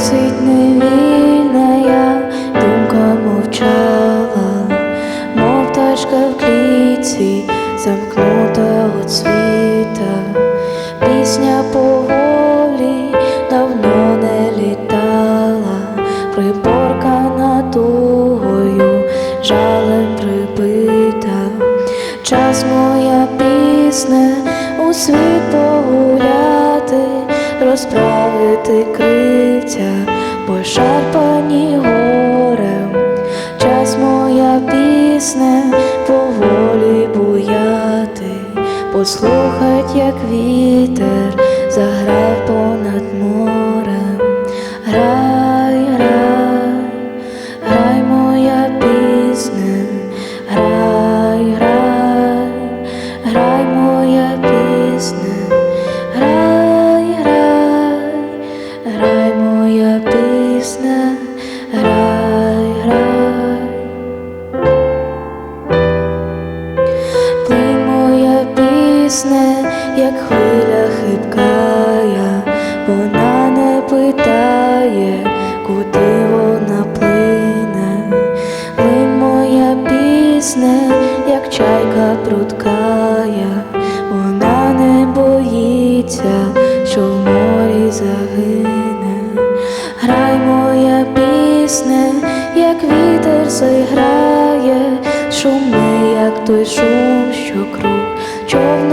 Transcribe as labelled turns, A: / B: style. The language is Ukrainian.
A: Просить невільна я, думка мовчала, мов тачка в клітці, замкнута от світа, пісня поволі давно не літала, приборкана тугою, жалем прибита, час моя пісне у світову розправити крильця, пошарпані горем. Час моя пісне поволі буяти, послухать, як вітер заграв понад пісня, як хвиля хиткая, вона не питає, куди вона плине. Плинь моя пісня, як чайка пруткая, вона не боїться, що в морі загине. Грай моя пісня, як вітер зіграє, шумний, як той шум, що круг човна